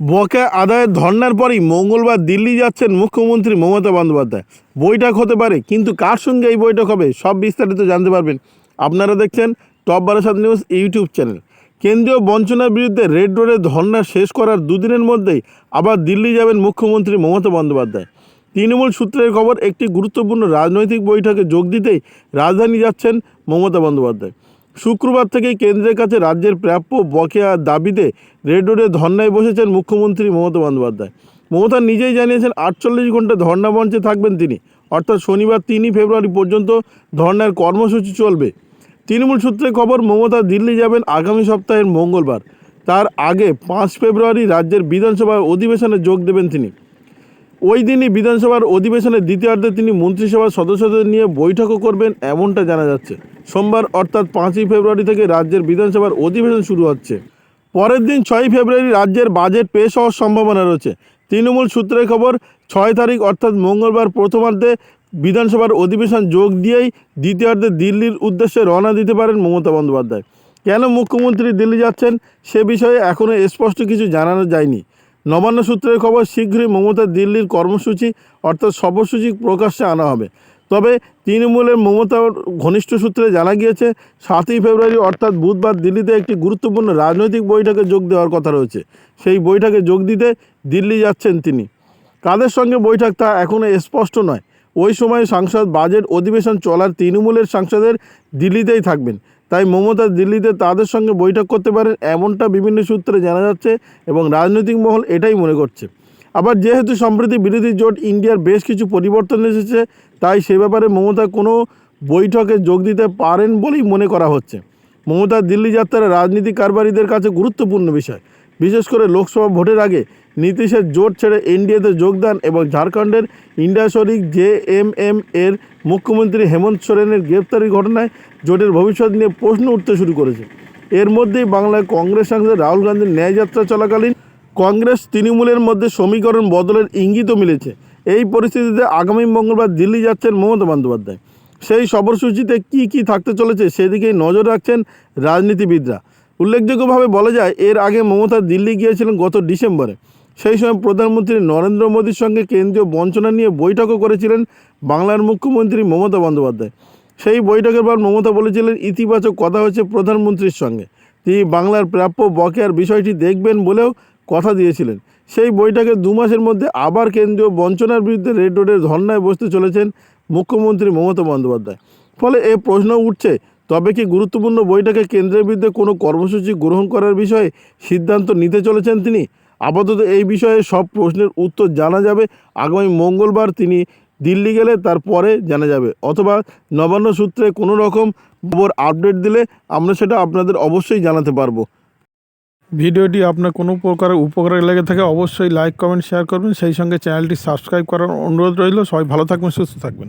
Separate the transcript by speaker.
Speaker 1: বকেয়া আদায়ের ধর্নার পরই মঙ্গলবার দিল্লি যাচ্ছেন মুখ্যমন্ত্রী মমতা বন্দ্যোপাধ্যায়। বৈঠক হতে পারে, কিন্তু কার সঙ্গে এই বৈঠক হবে, সব বিস্তারিত জানতে পারবেন আপনারা দেখছেন top Barasat news YouTube channel. কেন্দ্রীয় বঞ্চনার বিরুদ্ধে রেড রোডে ধর্না শেষ করার দুদিনের মধ্যেই আবার দিল্লি যাবেন মুখ্যমন্ত্রী মমতা বন্দ্যোপাধ্যায়। তৃণমূল সূত্রের খবর, একটি গুরুত্বপূর্ণ রাজনৈতিক বৈঠকে যোগ দিতেই রাজধানী যাচ্ছেন মমতা বন্দ্যোপাধ্যায়। শুক্রবার থেকেই কেন্দ্রের কাছে রাজ্যের প্রাপ্য বকেয়া দাবিতে রেড রোডে ধর্নায় বসেছেন মুখ্যমন্ত্রী মমতা বন্দ্যোপাধ্যায়। মমতা নিজেই জানিয়েছেন, আটচল্লিশ ঘণ্টা ধর্না মঞ্চে থাকবেন তিনি। অর্থাৎ শনিবার তিনই ফেব্রুয়ারি পর্যন্ত ধর্নার কর্মসূচি চলবে। তৃণমূল সূত্রে খবর, মমতা দিল্লি যাবেন আগামী সপ্তাহের মঙ্গলবার। তার আগে পাঁচ ফেব্রুয়ারি রাজ্যের বিধানসভার অধিবেশনে যোগ দেবেন তিনি। ওই দিনই বিধানসভার অধিবেশনের দ্বিতীয়ার্ধে তিনি মন্ত্রিসভার সদস্যদের নিয়ে বৈঠকও করবেন এমনটা জানা যাচ্ছে। সোমবার অর্থাৎ পাঁচই ফেব্রুয়ারি থেকে রাজ্যের বিধানসভার অধিবেশন শুরু হচ্ছে। পরের দিন ছয়ই ফেব্রুয়ারি রাজ্যের বাজেট পেশ হওয়ার সম্ভাবনা রয়েছে। তৃণমূল সূত্রের খবর, ছয় তারিখ অর্থাৎ মঙ্গলবার প্রথমার্ধে বিধানসভার অধিবেশন যোগ দিয়েই দ্বিতীয়ার্ধে দিল্লির উদ্দেশ্যে রওনা দিতে পারেন মমতা বন্দ্যোপাধ্যায়। কেন মুখ্যমন্ত্রী দিল্লি যাচ্ছেন সে বিষয়ে এখনও স্পষ্ট কিছু জানানো যায়নি। নবান্ন সূত্রের খবর শীঘ্রই মমতা দিল্লির কর্মসূচি অর্থাৎ সফরসূচি প্রকাশ্যে আনা হবে। তবে তৃণমূলের মমতার ঘনিষ্ঠ সূত্রে জানা গিয়েছে, সাতই ফেব্রুয়ারি অর্থাৎ বুধবার দিল্লিতে একটি গুরুত্বপূর্ণ রাজনৈতিক বৈঠকে যোগ দেওয়ার কথা রয়েছে। সেই বৈঠকে যোগ দিতে দিল্লি যাচ্ছেন তিনি। কাদের সঙ্গে বৈঠক তা এখনও স্পষ্ট নয়। ওই সময় সাংসদ বাজেট অধিবেশন চলার তৃণমূলের সাংসদের দিল্লিতেই থাকবেন। তাই মমতা দিল্লিতে তাদের সঙ্গে বৈঠক করতে পারেন এমনটা বিভিন্ন সূত্রে জানা যাচ্ছে এবং রাজনৈতিক মহল এটাই মনে করছে। আবার যেহেতু সম্প্রতি বিরোধী জোট ইন্ডিয়ার বেশ কিছু পরিবর্তন এসেছে, তাই সে ব্যাপারে মমতা কোনো বৈঠকে যোগ দিতে পারেন বলেই মনে করা হচ্ছে। মমতা দিল্লি যাত্রার রাজনীতি কারবারীদের কাছে গুরুত্বপূর্ণ বিষয়। বিশেষ করে লোকসভা ভোটের আগে নীতিশের জোট ছেড়ে এনডিএতে যোগদান এবং ঝাড়খণ্ডের ইন্ডিয়া শরিক জে এম এম এর মুখ্যমন্ত্রী হেমন্ত সোরেনের গ্রেপ্তারির ঘটনায় জোটের ভবিষ্যৎ নিয়ে প্রশ্ন উঠতে শুরু করেছে। এর মধ্যেই বাংলায় কংগ্রেস সাংসদ রাহুল গান্ধীর ন্যায়যাত্রা চলাকালীন কংগ্রেস তৃণমূলের মধ্যে সমীকরণ বদলের ইঙ্গিতও মিলেছে। এই পরিস্থিতিতে আগামী মঙ্গলবার দিল্লি যাচ্ছেন মমতা বন্দ্যোপাধ্যায়। সেই সফরসূচিতে কি কি থাকতে চলেছে সেদিকেই নজর রাখছেন রাজনীতিবিদরা। উল্লেখযোগ্যভাবে বলা যায়, এর আগে মমতা দিল্লি গিয়েছিলেন গত ডিসেম্বরে। সেই সময় প্রধানমন্ত্রী নরেন্দ্র মোদীর সঙ্গে কেন্দ্রীয় বঞ্চনা নিয়ে বৈঠকও করেছিলেন বাংলার মুখ্যমন্ত্রী মমতা বন্দ্যোপাধ্যায়। সেই বৈঠকের পর মমতা বলেছিলেন, ইতিবাচক কথা হচ্ছে প্রধানমন্ত্রীর সঙ্গে। তিনি বাংলার প্রাপ্য বকেয়ার বিষয়টি দেখবেন বলেও কথা দিয়েছিলেন। সেই বৈঠকে দু মাসের মধ্যে আবার কেন্দ্রীয় বঞ্চনার বিরুদ্ধে রেড রোডের ধর্নায় বসতে চলেছেন মুখ্যমন্ত্রী মমতা বন্দ্যোপাধ্যায়। ফলে এ প্রশ্ন উঠছে তবে কি গুরুত্বপূর্ণ বৈঠকে কেন্দ্রের বিরুদ্ধে কোনো কর্মসূচি গ্রহণ করার বিষয়ে সিদ্ধান্ত নিতে চলেছেন তিনি? আপাতত এই বিষয়ে সব প্রশ্নের উত্তর জানা যাবে। আগামী মঙ্গলবার তিনি দিল্লি গেলে তারপরে জানা যাবে। অথবা নবান্ন সূত্রে কোনো রকম খবর আপডেট দিলে আমরা সেটা আপনাদের অবশ্যই জানাতে পারব।
Speaker 2: ভিডিওটি আপনার কোনো প্রকার উপকারে লেগে থাকে অবশ্যই লাইক, কমেন্ট, শেয়ার করবেন। সেই সঙ্গে চ্যানেলটি সাবস্ক্রাইব করার অনুরোধ রইল। সবাই ভালো থাকবেন, সুস্থ থাকবেন।